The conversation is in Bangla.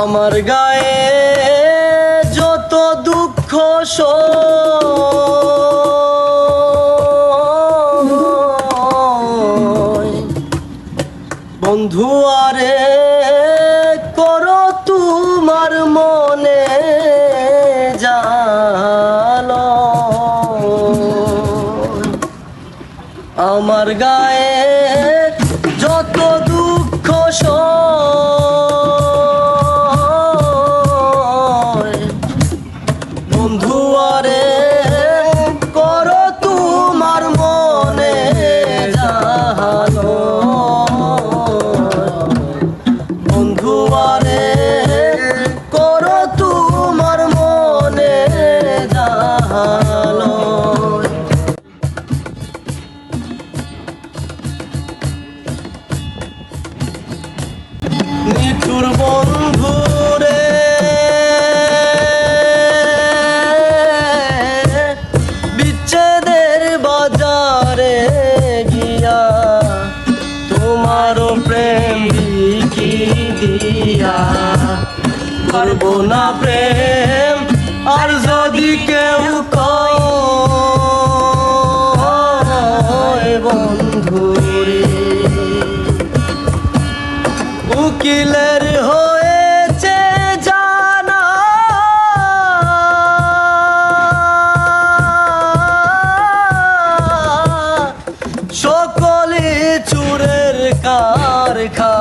আমার গায়ে যত দুঃখ বন্ধু আরে করো তোমার মনে জালো। আমার গায়ে যত দুঃখ নিঠুর বন্ধু রে। বিচ্ছেদের বাজারে গিয়া তোমারও প্রেম কি দিয়া করব না প্রেম, আর যদি কেউ কয়, বন্ধু কিলের হয়েছে জানা। সকলে চুরের কারখা